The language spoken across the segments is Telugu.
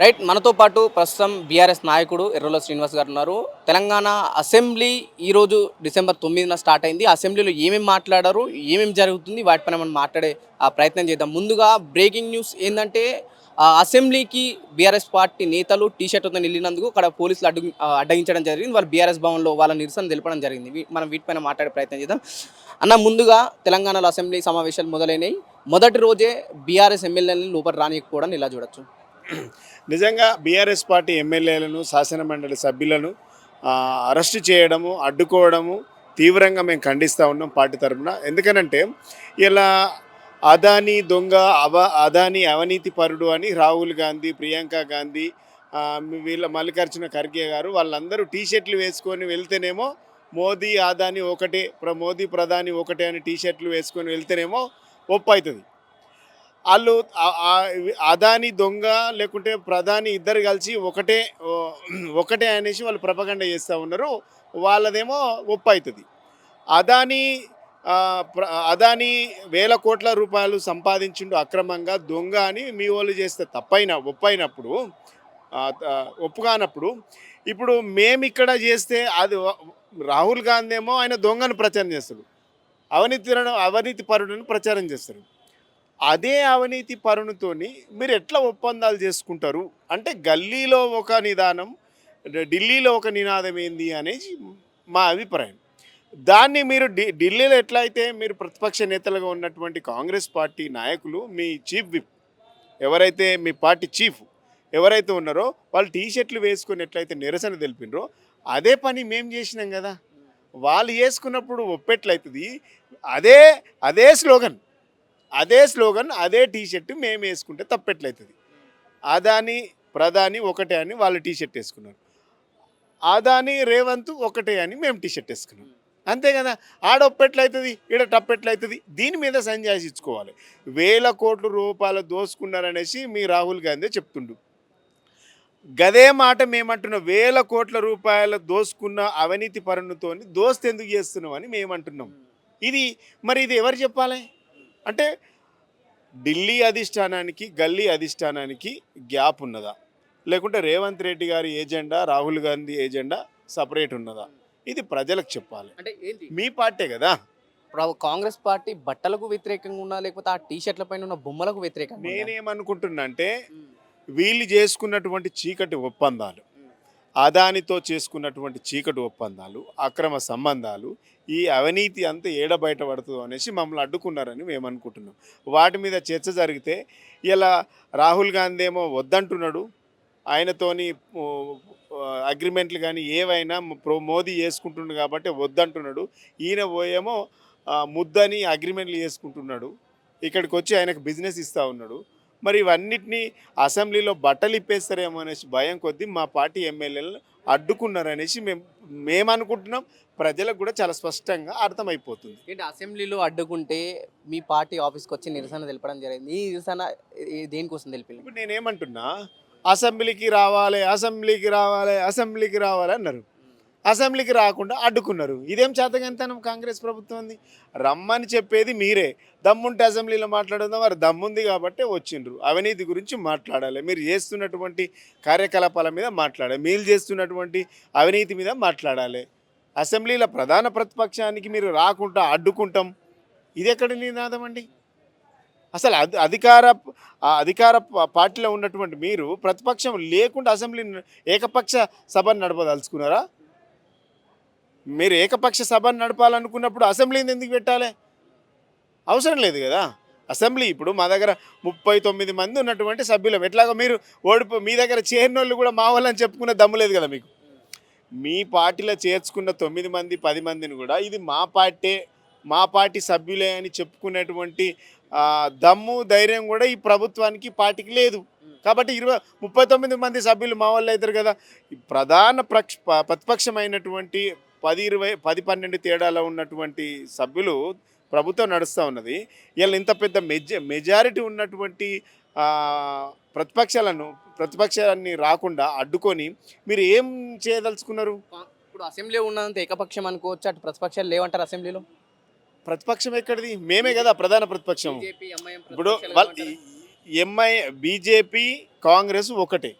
రైట్ మనతో పాటు ప్రస్తుతం బీఆర్ఎస్ నాయకుడు ఎర్రల శ్రీనివాస్ గారు ఉన్నారు. తెలంగాణ అసెంబ్లీ ఈరోజు డిసెంబర్ తొమ్మిదిన స్టార్ట్ అయింది. అసెంబ్లీలో ఏమేమి మాట్లాడారు ఏమేమి జరుగుతుంది వాటిపైన మనం మాట్లాడే ఆ ప్రయత్నం చేద్దాం. ముందుగా బ్రేకింగ్ న్యూస్ ఏంటంటే అసెంబ్లీకి బీఆర్ఎస్ పార్టీ నేతలు టీ షర్ట్తో వెళ్ళినందుకు అక్కడ పోలీసులు అడ్డు అడ్డగించడం జరిగింది. వారు బీఆర్ఎస్ భవన్లో వాళ్ళ నిరసన తెలపడం జరిగింది. మనం వీటిపైన మాట్లాడే ప్రయత్నం చేద్దాం. అన్న ముందుగా తెలంగాణలో అసెంబ్లీ సమావేశాలు మొదలైనవి మొదటి రోజే బీఆర్ఎస్ ఎమ్మెల్యేలను లోపల రానియకపోవడం ఇలా చూడొచ్చు? నిజంగా బీఆర్ఎస్ పార్టీ ఎమ్మెల్యేలను శాసనమండలి సభ్యులను అరెస్ట్ చేయడము అడ్డుకోవడము తీవ్రంగా మేము ఖండిస్తూ ఉన్నాం పార్టీ తరఫున. ఎందుకనంటే ఇలా అదానీ దొంగ అవ అదానీ అవినీతి పరుడు అని రాహుల్ గాంధీ ప్రియాంక గాంధీ వీళ్ళ మల్లికార్జున ఖర్గే గారు వాళ్ళందరూ టీ షర్ట్లు వేసుకొని వెళ్తేనేమో మోదీ అదానీ ఒకటే ప్ర మోదీ ప్రధాని ఒకటే అని టీషర్ట్లు వేసుకొని వెళ్తేనేమో ఒప్పు అవుతుంది వాళ్ళు అదాని దొంగ లేకుంటే ప్రధాని ఇద్దరు కలిసి ఒకటే ఒకటే అనేసి వాళ్ళు ప్రపగండ చేస్తూ ఉన్నారు. వాళ్ళదేమో ఒప్పు అవుతుంది అదాని ప్ర- అదాని వేల కోట్ల రూపాయలు సంపాదించిండు అక్రమంగా దొంగ అని మీ వాళ్ళు చేస్తే తప్పైన ఒప్పైనప్పుడు ఒప్పు కానప్పుడు ఇప్పుడు మేము ఇక్కడ చేస్తే అది రాహుల్ గాంధీ ఏమో ఆయన దొంగను ప్రచారం చేస్తాడు. అవినీతి అవినీతి పరుడని ప్రచారం చేస్తారు అదే అవినీతి పరునితోని మీరు ఎట్లా ఒప్పందాలు చేసుకుంటారు? అంటే గల్లీలో ఒక నిదానం ఢిల్లీలో ఒక నినాదం ఏంది అనేది మా అభిప్రాయం. దాన్ని మీరు ఢి ఢిల్లీలో ఎట్లయితే మీరు ప్రతిపక్ష నేతలుగా ఉన్నటువంటి కాంగ్రెస్ పార్టీ నాయకులు మీ చీఫ్ విప్ ఎవరైతే మీ పార్టీ చీఫ్ ఎవరైతే ఉన్నారో వాళ్ళు టీ షర్ట్లు వేసుకొని ఎట్లయితే నిరసన తెలిపినరో అదే పని మేము చేసినాం కదా. వాళ్ళు వేసుకున్నప్పుడు ఒప్పెట్లయితుంది. అదే అదే స్లోగన్. అదే స్లోగన్ అదే టీ షర్ట్ మేము వేసుకుంటే తప్పెట్లయితుంది అదాని ప్రధాని ఒకటే అని వాళ్ళు టీ షర్ట్ వేసుకున్నారు. అదాని రేవంత్ ఒకటే అని మేము టీ షర్ట్ వేసుకున్నాం. అంతే కదా? ఆడొప్పెట్లయితుంది ఈడ టప్పెట్లయితుంది దీని మీద సంజాయించుకోవాలి వేల కోట్ల రూపాయలు దోసుకున్నారనేసి మీ రాహుల్ గాంధీ చెప్తుండు. గదే మాట మేమంటున్నాం వేల కోట్ల రూపాయలు దోసుకున్న అవినీతి పరునితోని దోస్తెందుకు చేస్తున్నాం అని మేమంటున్నాం. ఇది మరి ఇది ఎవరు చెప్పాలి? అంటే ఢిల్లీ అధిష్టానానికి గల్లీ అధిష్టానానికి గ్యాప్ ఉన్నదా? లేకుంటే రేవంత్ రెడ్డి గారి agenda Rahul Gandhi agenda separate ఉన్నదా? ఇది ప్రజలకు చెప్పాలి. అంటే ఏంటి? మీ పార్టీ కదా. ఇప్పుడు కాంగ్రెస్ పార్టీ బట్టలకు వ్యతిరేకంగా ఉన్నా లేకపోతే ఆ టీ షర్ట్ల పైన ఉన్న బొమ్మలకు వ్యతిరేకంగా? నేనేమనుకుంటున్నా అంటే వీళ్ళు చేసుకున్నటువంటి చీకటి ఒప్పందాలు అదానితో చేసుకున్నటువంటి చీకటి ఒప్పందాలు అక్రమ సంబంధాలు ఈ అవినీతి అంతా ఏడ బయటపడుతుందో అనేసి మమ్మల్ని అడ్డుకున్నారని మేము అనుకుంటున్నాం వాటి మీద చర్చ జరిగితే ఇలా రాహుల్ గాంధీ ఏమో వద్దంటున్నాడు. ఆయనతోని అగ్రిమెంట్లు కానీ ఏవైనా ప్రో మోదీ చేసుకుంటుండు కాబట్టి వద్దంటున్నాడు. ఈయన పోయేమో ముద్దని అగ్రిమెంట్లు చేసుకుంటున్నాడు. ఇక్కడికి వచ్చి ఆయనకు బిజినెస్ ఇస్తూ ఉన్నాడు. మరి ఇవన్నిటినీ అసెంబ్లీలో బట్టలు ఇప్పేస్తారేమో అనేసి భయం కొద్దీ మా పార్టీ ఎమ్మెల్యేలను అడ్డుకున్నారనేసి మేము మేము అనుకుంటున్నాం ప్రజలకు కూడా చాలా స్పష్టంగా అర్థమైపోతుంది. ఏంటి అసెంబ్లీలో అడ్డుకుంటే మీ పార్టీ ఆఫీస్కి వచ్చి నిరసన తెలపడం జరిగింది. ఈ నిరసన దేనికోసం తెలిపింది ఇప్పుడు నేనేమంటున్నా అసెంబ్లీకి రావాలి అసెంబ్లీకి రావాలి అసెంబ్లీకి రావాలి అన్నారు. అసెంబ్లీకి రాకుండా అడ్డుకున్నారు. ఇదేం చేతగంతనం కాంగ్రెస్ ప్రభుత్వం ఉంది రమ్మని చెప్పేది మీరే. దమ్ముంటే అసెంబ్లీలో మాట్లాడదాం వారు దమ్ముంది కాబట్టి వచ్చిండ్రు. అవినీతి గురించి మాట్లాడాలి. మీరు చేస్తున్నటువంటి కార్యకలాపాల మీద మాట్లాడాలి. మీరు చేస్తున్నటువంటి అవినీతి మీద మాట్లాడాలి. అసెంబ్లీలో ప్రధాన ప్రతిపక్షానికి మీరు రాకుండా అడ్డుకుంటాం. ఇది ఎక్కడి నినాదం అండి? అసలు అధి అధికార అధికార ప- పార్టీలో ఉన్నటువంటి మీరు ప్రతిపక్షం లేకుండా అసెంబ్లీ ఏకపక్ష సభను నడపదలుచుకున్నారా? మీరు ఏకపక్ష సభను నడపాలనుకున్నప్పుడు అసెంబ్లీని ఎందుకు పెట్టాలి? అవసరం లేదు కదా. అసెంబ్లీ ఇప్పుడు మా దగ్గర ముప్పై తొమ్మిది మంది ఉన్నటువంటి సభ్యులం. ఎట్లాగో మీరు ఓడిపో మీ దగ్గర చేరినోళ్ళు కూడా మా వాళ్ళని చెప్పుకునే దమ్ము లేదు కదా మీకు. మీ పార్టీలో చేర్చుకున్న తొమ్మిది మంది పది మందిని కూడా ఇది మా పార్టీ మా పార్టీ సభ్యులే అని చెప్పుకునేటువంటి దమ్ము ధైర్యం కూడా ఈ ప్రభుత్వానికి పార్టీకి లేదు. కాబట్టి ఇరవై ముప్పై తొమ్మిది మంది సభ్యులు మా వాళ్ళు అవుతారు కదా. ప్రధాన ప్రక్ష ప్రతిపక్షమైనటువంటి పది ఇరవై పది పన్నెండు తేడాలో ఉన్నటువంటి సభ్యులు ప్రభుత్వం నడుస్తూ ఉన్నది. వీళ్ళు ఇంత పెద్ద మెజ మెజారిటీ ఉన్నటువంటి ప్రతిపక్షాలను ప్రతిపక్షాన్ని రాకుండా అడ్డుకొని మీరు ఏం చేయదలుచుకున్నారు? ఇప్పుడు అసెంబ్లీ ఉన్నంత ఏకపక్షం అనుకోవచ్చు అటు ప్రతిపక్షాలు లేవంటారు అసెంబ్లీలో? ప్రతిపక్షం ఎక్కడిది? మేమే కదా ప్రధాన ప్రతిపక్షం. ఇప్పుడు ఎంఐ బీజేపీ కాంగ్రెస్ ఒకటే.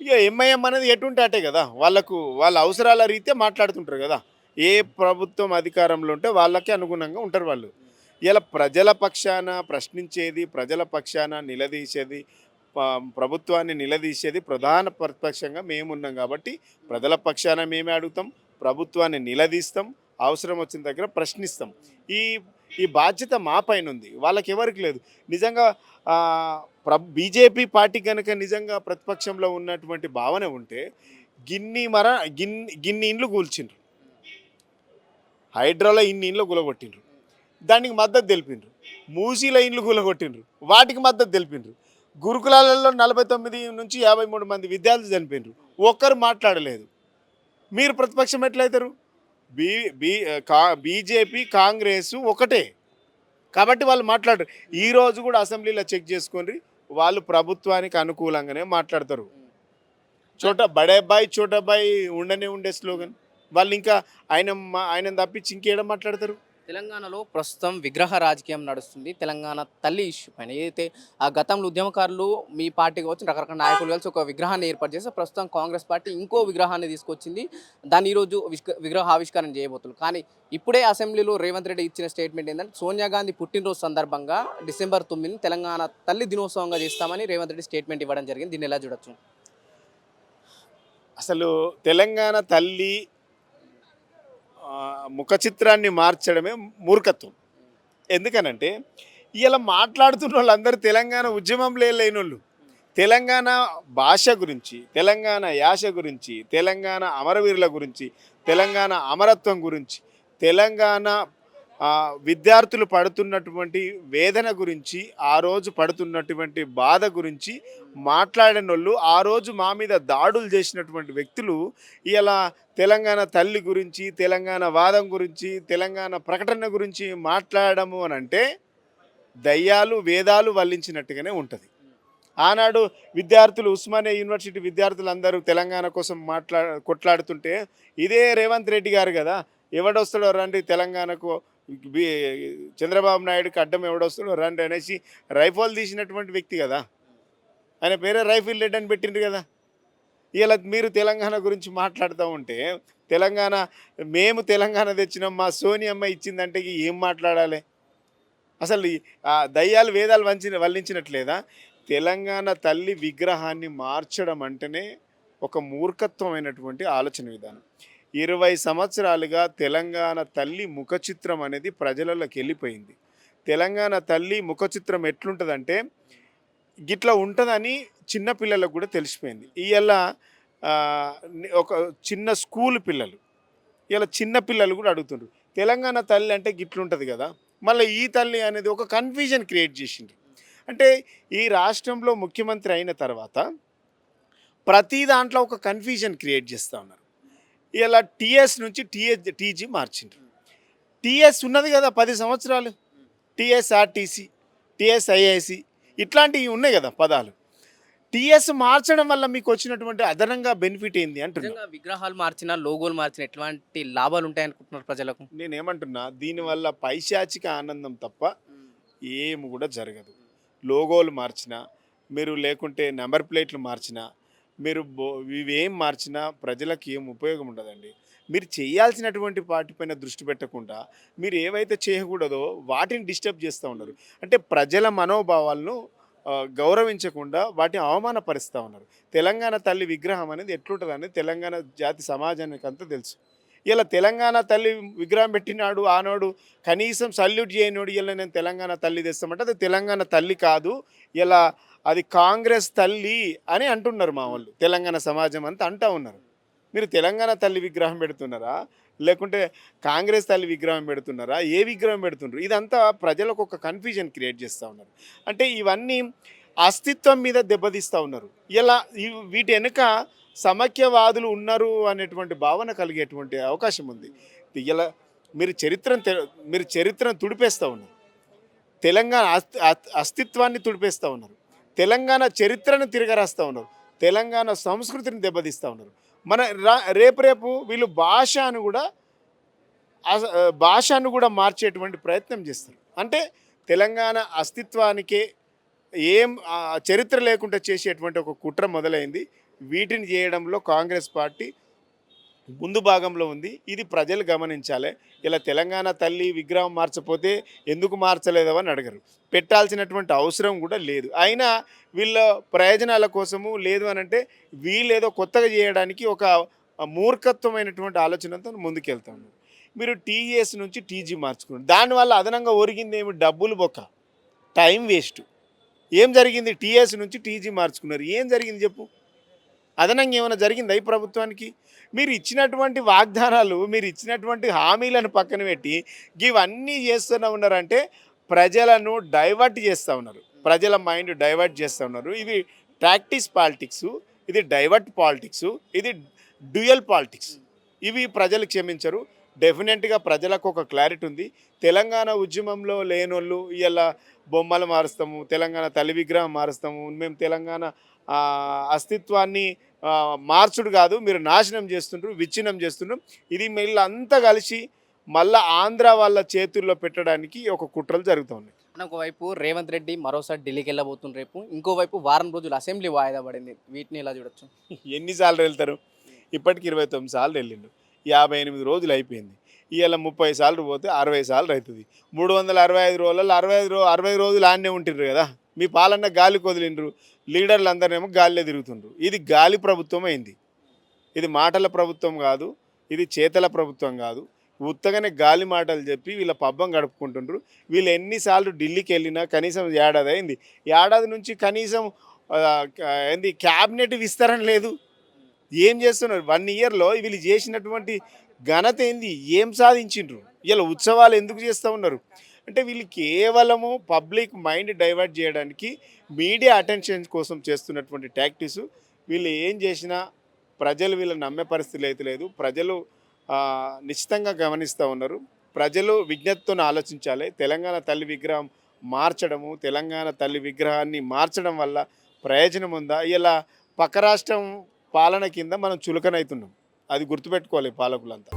ఇక ఎంఐఎం అనేది ఎటుంటే అటే కదా. వాళ్ళకు వాళ్ళ అవసరాల రీత్యా మాట్లాడుతుంటారు కదా. ఏ ప్రభుత్వం అధికారంలో ఉంటే వాళ్ళకి అనుగుణంగా ఉంటారు వాళ్ళు. ఇలా ప్రజల పక్షాన ప్రశ్నించేది ప్రజల పక్షాన నిలదీసేది ప్రభుత్వాన్ని నిలదీసేది ప్రధాన ప్రతిపక్షంగా మేమున్నాం కాబట్టి ప్రజల పక్షాన మేమే అడుగుతాం ప్రభుత్వాన్ని నిలదీస్తాం అవసరం వచ్చిన దగ్గర ప్రశ్నిస్తాం. ఈ ఈ బాధ్యత మా పైన ఉంది వాళ్ళకి ఎవరికి లేదు. నిజంగా ప్ర బీజేపీ పార్టీ కనుక నిజంగా ప్రతిపక్షంలో ఉన్నటువంటి భావన ఉంటే గిన్ని మర గిన్ని గిన్ని ఇండ్లు కూల్చిండ్రు. హైడ్రాలో ఇన్ని ఇండ్లు కూలగొట్టిండ్రు. దానికి మద్దతు తెలిపిండ్రు. మూసీల ఇండ్లు కూలగొట్టిండ్రు. వాటికి మద్దతు తెలిపిండ్రు. గురుకులాలలో నలభై తొమ్మిది నుంచి యాభై మూడు మంది విద్యార్థులు చనిపోయినరు ఒక్కరు మాట్లాడలేదు. మీరు ప్రతిపక్షం ఎట్లయితారు? బీ బీ కా బీజేపీ కాంగ్రెస్ ఒకటే. కాబట్టి వాళ్ళు మాట్లాడరు. ఈరోజు కూడా అసెంబ్లీలో చెక్ చేసుకోండి వాళ్ళు ప్రభుత్వానికి అనుకూలంగానే మాట్లాడతారు. చోట బడే బాయ్ ఉండనే ఉండే స్లోగన్ వాళ్ళు ఇంకా ఆయన మా- ఆయన తప్పించి ఇంకేడ మాట్లాడతారు? తెలంగాణలో ప్రస్తుతం విగ్రహ రాజకీయం నడుస్తుంది. తెలంగాణ తల్లి ఇష్యూ పైన. ఏదైతే ఆ గతంలో ఉద్యమకారులు మీ పార్టీ కావచ్చు రకరకాల నాయకులు కలిసి ఒక విగ్రహాన్ని ఏర్పాటు చేస్తే ప్రస్తుతం కాంగ్రెస్ పార్టీ ఇంకో విగ్రహాన్ని తీసుకొచ్చింది. దాన్ని ఈరోజు విగ్రహ ఆవిష్కరణ చేయబోతున్నారు. కానీ ఇప్పుడే అసెంబ్లీలో రేవంత్ రెడ్డి ఇచ్చిన స్టేట్మెంట్ ఏంటంటే సోనియా గాంధీ పుట్టినరోజు సందర్భంగా డిసెంబర్ తొమ్మిదిని తెలంగాణ తల్లి దినోత్సవంగా చేస్తామని రేవంత్ రెడ్డి స్టేట్మెంట్ ఇవ్వడం జరిగింది. దీన్ని ఎలా చూడొచ్చు? అసలు తెలంగాణ తల్లి ముఖ చిత్రాన్ని మార్చడమే మూర్ఖత్వం. ఎందుకనంటే ఇలా మాట్లాడుతున్న వాళ్ళందరూ తెలంగాణ ఉద్యమంలో లేని వాళ్ళు తెలంగాణ భాష గురించి తెలంగాణ యాస గురించి తెలంగాణ అమరవీరుల గురించి తెలంగాణ అమరత్వం గురించి తెలంగాణ విద్యార్థులు పడుతున్నటువంటి వేదన గురించి ఆ రోజు పడుతున్నటువంటి బాధ గురించి మాట్లాడిన వాళ్ళు ఆ రోజు మా మీద దాడులు చేసినటువంటి వ్యక్తులు ఇలా తెలంగాణ తల్లి గురించి తెలంగాణ వాదం గురించి తెలంగాణ ప్రకటన గురించి మాట్లాడము అని అంటే దయ్యాలు వేదాలు వల్లించినట్టుగానే ఉంటుంది. ఆనాడు విద్యార్థులు ఉస్మానియా యూనివర్సిటీ విద్యార్థులు అందరూ తెలంగాణ కోసం మాట్లా కొట్లాడుతుంటే ఇదే రేవంత్ రెడ్డి గారు కదా ఎవడొస్తాడో రండి తెలంగాణకు చంద్రబాబు నాయుడుకి అడ్డం ఎవడొస్తాడో రండి అనేసి రైఫల్ తీసినటువంటి వ్యక్తి కదా. ఆయన పేరే రైఫిల్ రెడ్ అని పెట్టిండ్రు కదా. ఇలా మీరు తెలంగాణ గురించి మాట్లాడుతూ ఉంటే తెలంగాణ మేము తెలంగాణ తెచ్చినాం మా సోనియమ్మ ఇచ్చిందంటే ఏం మాట్లాడాలి? అసలు దయ్యాలు వేదాలు వంచిన వల్లించినట్లేదా? తెలంగాణ తల్లి విగ్రహాన్ని మార్చడం అంటేనే ఒక మూర్ఖత్వమైనటువంటి ఆలోచన విధానం. ఇరవై సంవత్సరాలుగా తెలంగాణ తల్లి ముఖచిత్రం అనేది ప్రజలలోకి వెళ్ళిపోయింది. తెలంగాణ తల్లి ముఖచిత్రం ఎట్లుంటుందంటే గిట్లా ఉంటుందని చిన్నపిల్లలకు కూడా తెలిసిపోయింది. ఇవాళ ఒక చిన్న స్కూల్ పిల్లలు ఇలా చిన్న పిల్లలు కూడా అడుగుతుండ్రు తెలంగాణ తల్లి అంటే గిట్లుంటుంది కదా మళ్ళీ ఈ తల్లి అనేది ఒక కన్ఫ్యూజన్ క్రియేట్ చేసింది. అంటే ఈ రాష్ట్రంలో ముఖ్యమంత్రి అయిన తర్వాత ప్రతి దాంట్లో ఒక కన్ఫ్యూజన్ క్రియేట్ చేస్తూ ఉన్నారు. ఇలా టీఎస్ నుంచి టీఎస్ టీజీ మార్చిండ్రు. టీఎస్ ఉన్నది కదా పది సంవత్సరాలు. టీఎస్ఆర్టీసీ టీఎస్ఐఐసి ఇట్లాంటివి ఉన్నాయి కదా పదాలు. టీఎస్ మార్చడం వల్ల మీకు వచ్చినటువంటి అదనంగా బెనిఫిట్ ఏంది అంటున్నా విగ్రహాలు మార్చినా లోగోలు మార్చినా ఎట్లాంటి లాభాలు ఉంటాయి అనుకుంటున్నారు ప్రజలకు? నేనేమంటున్నా దీనివల్ల పైశాచిక ఆనందం తప్ప ఏమి కూడా జరగదు. లోగోలు మార్చినా మీరు లేకుంటే నెంబర్ ప్లేట్లు మార్చినా మీరు బో- ఇవేం మార్చినా ప్రజలకు ఏం ఉపయోగం ఉండదండి. మీరు చేయాల్సినటువంటి వాటిపైన దృష్టి పెట్టకుండా మీరు ఏవైతే చేయకూడదో వాటిని డిస్టర్బ్ చేస్తూ ఉన్నారు. అంటే ప్రజల మనోభావాలను గౌరవించకుండా వాటిని అవమానపరుస్తూ ఉన్నారు. తెలంగాణ తల్లి విగ్రహం అనేది ఎట్లుంటుంది అనేది తెలంగాణ జాతి సమాజానికి అంతా తెలుసు. ఇలా తెలంగాణ తల్లి విగ్రహం పెట్టినాడు ఆనాడు కనీసం సల్యూట్ చేయనోడు ఇలా నేను తెలంగాణ తల్లి తెస్తామంటే అది తెలంగాణ తల్లి కాదు. ఇలా అది కాంగ్రెస్ తల్లి అని అంటున్నారు మా వాళ్ళు. తెలంగాణ సమాజం అంతా అంటూ ఉన్నారు. మీరు తెలంగాణ తల్లి విగ్రహం పెడుతున్నారా? లేకుంటే కాంగ్రెస్ తల్లి విగ్రహం పెడుతున్నారా? ఏ విగ్రహం పెడుతున్నారు ఇదంతా ప్రజలకు ఒక కన్ఫ్యూజన్ క్రియేట్ చేస్తూ ఉన్నారు. అంటే ఇవన్నీ అస్తిత్వం మీద దెబ్బతీస్తూ ఉన్నారు. ఇలా వీటి వెనుక సమైక్యవాదులు ఉన్నారు అనేటువంటి భావన కలిగేటువంటి అవకాశం ఉంది. ఇలా మీరు చరిత్రను తె- మీరు చరిత్రను తుడిపేస్తూ ఉన్నారు. తెలంగాణ అత్- అస్తిత్వాన్ని తుడిపేస్తూ ఉన్నారు. తెలంగాణ చరిత్రను తిరగరాస్తూ ఉన్నారు. తెలంగాణ సంస్కృతిని దెబ్బతీస్తూ ఉన్నారు. మన రా రేపు రేపు వీళ్ళు భాషను కూడా భాషను కూడా మార్చేటువంటి ప్రయత్నం చేస్తారు. అంటే తెలంగాణ అస్తిత్వానికే ఏం చరిత్ర లేకుండా చేసేటువంటి ఒక కుట్ర మొదలైంది. వీటిని చేయడంలో కాంగ్రెస్ పార్టీ ముందు భాగంలో ఉంది. ఇది ప్రజలు గమనించాలి. ఇలా తెలంగాణ తల్లి విగ్రహం మార్చపోతే ఎందుకు మార్చలేదో అని అడగరు. పెట్టాల్సినటువంటి అవసరం కూడా లేదు. అయినా వీళ్ళ ప్రయోజనాల కోసము లేదు అని అంటే వీళ్ళు ఏదో కొత్తగా చేయడానికి ఒక మూర్ఖత్వమైనటువంటి ఆలోచనతో ముందుకెళ్తా ఉన్నారు మీరు టీఎస్ నుంచి టీజీ మార్చుకున్నారు. దానివల్ల అదనంగా ఒరిగింది ఏమి డబ్బులు బొక్క. Time waste. ఏం జరిగింది? టీఎస్ నుంచి టీజీ మార్చుకున్నారు. ఏం జరిగింది చెప్పు? అదనంగా ఏమైనా జరిగిందా ఈ ప్రభుత్వానికి? మీరు ఇచ్చినటువంటి వాగ్దానాలు మీరు ఇచ్చినటువంటి హామీలను పక్కన పెట్టి ఇవన్నీ చేస్తూనే ఉన్నారంటే ప్రజలను డైవర్ట్ చేస్తూ ఉన్నారు. ప్రజల మైండ్ డైవర్ట్ చేస్తూ ఉన్నారు. ఇది ప్రాక్టీస్ పాలిటిక్స్ ఇది డైవర్ట్ పాలిటిక్స్ ఇది డ్యూయల్ పాలిటిక్స్. ఇవి ప్రజలు క్షమించరు. డెఫినెట్గా ప్రజలకు ఒక క్లారిటీ ఉంది. తెలంగాణ ఉద్యమంలో లేనోళ్ళు ఇలా బొమ్మలు మారుస్తాము తెలంగాణ తల్లి విగ్రహం మారుస్తాము మేము తెలంగాణ అస్తిత్వాన్ని మార్చుడు కాదు మీరు నాశనం చేస్తుండ్రు విచ్ఛిన్నం చేస్తుండ్రు. ఇది వీళ్ళు అంతా కలిసి మళ్ళా ఆంధ్ర వాళ్ళ చేతుల్లో పెట్టడానికి ఒక కుట్రలు జరుగుతూ ఉన్నాయి. ఒకవైపు రేవంత్ రెడ్డి మరోసారి ఢిల్లీకి వెళ్ళబోతుంది రేపు. ఇంకోవైపు వారం రోజులు అసెంబ్లీ వాయిదా పడింది. వీటిని ఎలా చూడొచ్చు? ఎన్నిసార్లు వెళ్తారు? ఇప్పటికి ఇరవై తొమ్మిది సార్లు వెళ్ళిండు. యాభై ఎనిమిది రోజులు అయిపోయింది. ఇవాళ ముప్పై సార్లు పోతే అరవై సార్లు అవుతుంది మూడు వందల అరవై ఐదు రోజులలో అరవై ఐదు రో అరవై రోజులు ఆడనే ఉంటుండ్రు కదా. మీ పాలన గాలి కొదిలిండ్రు లీడర్లు అందరినేమో గాలిలో తిరుగుతుండ్రు. ఇది గాలి ప్రభుత్వం అయింది. ఇది మాటల ప్రభుత్వం కాదు ఇది చేతల ప్రభుత్వం కాదు. ఉత్తగానే గాలి మాటలు చెప్పి వీళ్ళ పబ్బం గడుపుకుంటుండ్రు. వీళ్ళు ఎన్నిసార్లు ఢిల్లీకి వెళ్ళినా కనీసం ఏడాది అయింది. ఏడాది నుంచి కనీసం ఏంది క్యాబినెట్ విస్తరణ లేదు. ఏం చేస్తున్నారు? వన్ ఇయర్లో వీళ్ళు చేసినటువంటి ఘనత ఏంది? ఏం సాధించిండ్రు? ఇలా ఉత్సవాలు ఎందుకు చేస్తూ ఉన్నారు? అంటే వీళ్ళు కేవలము పబ్లిక్ మైండ్ డైవర్ట్ చేయడానికి మీడియా అటెన్షన్ కోసం చేస్తున్నటువంటి టాక్టిక్స్ వీళ్ళు ఏం చేసినా ప్రజలు వీళ్ళని నమ్మే పరిస్థితులు అయితే లేదు. ప్రజలు నిశ్చితంగా గమనిస్తూ ఉన్నారు. ప్రజలు విజ్ఞతతో ఆలోచించాలి. తెలంగాణ తల్లి విగ్రహం మార్చడము తెలంగాణ తల్లి విగ్రహాన్ని మార్చడం వల్ల ప్రయోజనం ఉందా? ఇలా పక్క రాష్ట్రం పాలన కింద మనం చులకనవుతున్నాం అది గుర్తుపెట్టుకోవాలి పాలకులంతా.